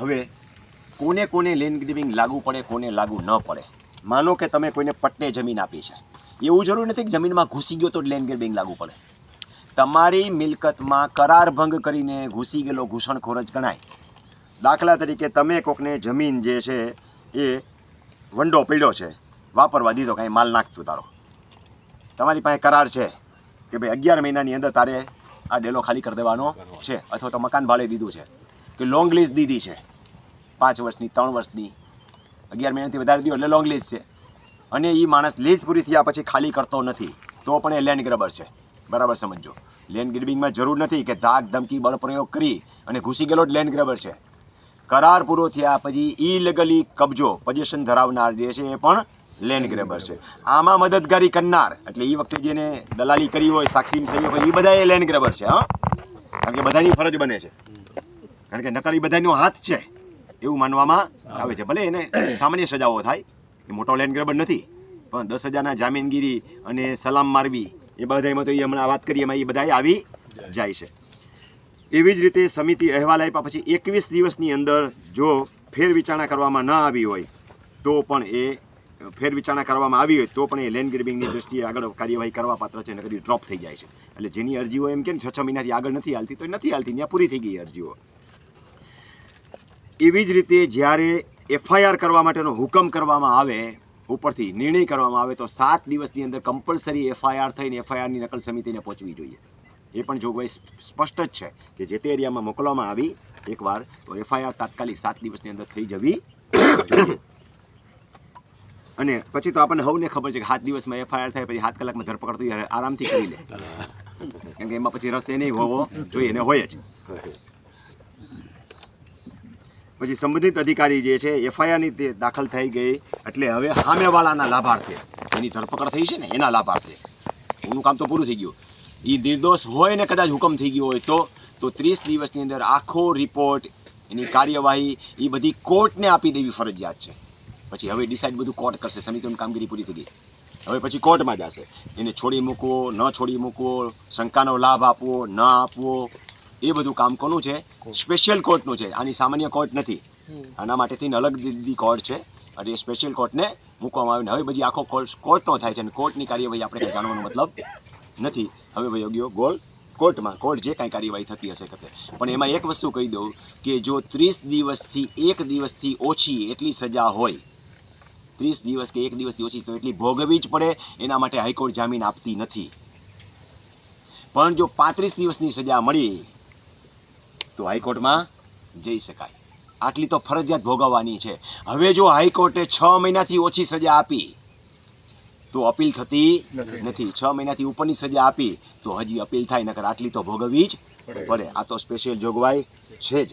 હવે કોને કોને લેન્ડ ગ્રીવિંગ લાગુ પડે કોને લાગુ ન પડે? માનો કે તમે કોઈને પટ્ટે જમીન આપી છે. એવું જરૂર નથી કે જમીનમાં ઘૂસી ગયો તો લેન્ડ ગ્રીવિંગ લાગુ પડે. તમારી મિલકતમાં કરાર ભંગ કરીને ઘૂસી ગયેલો ઘૂસણખોર જ ગણાય. દાખલા તરીકે તમે કોકને જમીન જે છે એ વંડો પીડ્યો છે વાપરવા દીધો કાંઈ માલ નાખતું તારો. તમારી પાસે કરાર છે કે ભાઈ અગિયાર મહિનાની અંદર તારે આ ડેલો ખાલી કરી દેવાનો છે અથવા તો મકાન ભાડે દીધું છે કે લોંગ લીઝ દીધી છે. પાંચ વર્ષની, ત્રણ વર્ષની, અગિયાર મહિનાથી વધારે દીધો એટલે લોંગ લીઝ છે. અને એ માણસ લીઝ પૂરી થયા પછી ખાલી કરતો નથી. તો પણ એ લેન્ડ ગ્રબર છે. બરાબર સમજો લેન્ડ ગ્રેબિંગમાં જરૂર નથી કે ધાક ધમકી બળપ્રયોગ કરી અને ઘૂસી ગયેલો જ લેન્ડ ગ્રેબર છે. કરાર પૂરો થયા પછી ઇલીગલી કબજો પોઝિશન ધરાવનાર જે છે એ પણ લેન્ડ ગ્રેબર છે. આમાં મદદગારી કરનાર, એટલે એ વખતે જેને દલાલી કરી હોય સાક્ષી સહી હોય એ બધા એ લેન્ડ ગ્રેબર છે, હા? કારણ કે બધાની ફરજ બને છે. કારણ કે નકર એ બધાનો હાથ છે. એવું માનવામાં આવે છે. ભલે એને સામાન્ય સજાઓ થાય, એ મોટો લેન્ડ ગ્રેબર નથી, પણ દસ હજારના જામીનગીરી અને સલામ મારવી, એ બધામાં તો એ હમણાં વાત કરીએ, એમાં એ બધા આવી જાય છે. એવી જ રીતે સમિતિ અહેવાલ આપ્યા પછી એકવીસ દિવસની અંદર જો ફેર વિચારણા કરવામાં ન આવી હોય, તો પણ એ ફેર વિચારણા કરવામાં આવી હોય, તો પણ એ લેન્ડ ગ્રેબિંગની દ્રષ્ટિએ આગળ કાર્યવાહી કરવા પાત્ર છે નકરી ડ્રોપ થઈ જાય છે. એટલે જેની અરજીઓ એમ કે છ છ મહિનાથી આગળ નથી હાલતી, તો નથી હાલતી, ત્યાં પૂરી થઈ ગઈ અરજીઓ. એવી જ રીતે જ્યારે એફઆઈઆર કરવા માટેનો હુકમ કરવામાં આવે, ઉપરથી નિર્ણય કરવામાં આવે, તો સાત દિવસની અંદર કમ્પલસરી એફઆઈઆર થઈને એફઆઈઆરની નકલ સમિતિને પહોંચવી જોઈએ. એ પણ જોગવાઈ સ્પષ્ટ જ છે કે જે તે એરિયામાં મોકલવામાં આવી, એકવાર તો એફઆઈઆર તાત્કાલિક સાત દિવસની અંદર થઈ જવી અને પછી તો આપણને હવને ખબર છે કે સાત દિવસમાં એફઆઈઆર થાય, પછી સાત કલાકમાં ધરપકડ થઈ આરામથી કરી લે. કેમ કે એમાં પછી રસ એ નહીં હોવો જોઈએ ને હોય જ. પછી સંબંધિત અધિકારી જે છે, એફઆઈઆરની તે દાખલ થઈ ગઈ. એટલે હવે સામેવાળાના લાભાર્થે એની ધરપકડ થઈ છે ને, એના લાભાર્થે. એનું કામ તો પૂરું થઈ ગયું. એ નિર્દોષ હોય ને કદાચ હુકમ થઈ ગયો હોય તો તો ત્રીસ દિવસની અંદર આખો રિપોર્ટ એની કાર્યવાહી એ બધી કોર્ટને આપી દેવી ફરજિયાત છે. પછી હવે ડિસાઇડ બધું કોર્ટ કરશે. સમિતિની કામગીરી પૂરી થઈ હવે પછી કોર્ટમાં જશે. એને છોડી મૂકવો, ન છોડી મૂકવો, શંકાનો લાભ આપવો, ન આપવો એ બધું કામ કોનું છે? સ્પેશિયલ કોર્ટનું છે. આની સામાન્ય કોર્ટ નથી. આના માટે થઈને અલગ દીધી કોર્ટ છે. અને એ સ્પેશિયલ કોર્ટને મૂકવામાં આવ્યું ને હવે પછી આખો કોર્ટ કોર્ટનો થાય છે અને કોર્ટની કાર્યવાહી આપણે કંઈ જાણવાનો મતલબ નથી. હવે ગયો ગોળ કોર્ટમાં કોર્ટ જે કાંઈ કાર્યવાહી થતી હશે કતે પણ એમાં એક વસ્તુ કહી દઉં કે જો ત્રીસ દિવસથી એક દિવસથી ઓછી એટલી સજા હોય ત્રીસ દિવસ કે એક દિવસથી ઓછી તો એટલી ભોગવવી જ પડે એના માટે હાઈકોર્ટ જામીન આપતી નથી. પણ જો પાંત્રીસ દિવસની સજા મળી તો હાઈકોર્ટમાં જઈ શકાય. આટલી તો ફરજિયાત ભોગવવાની છે. હવે જો હાઈકોર્ટે છ મહિનાથી ઓછી સજા આપી તો અપીલ થતી નથી. છ મહિનાથી ઉપરની સજા આપી તો હજી અપીલ થાય નકર આટલી તો ભોગવવી જ પડે. આ તો સ્પેશિયલ જોગવાઈ છે જ.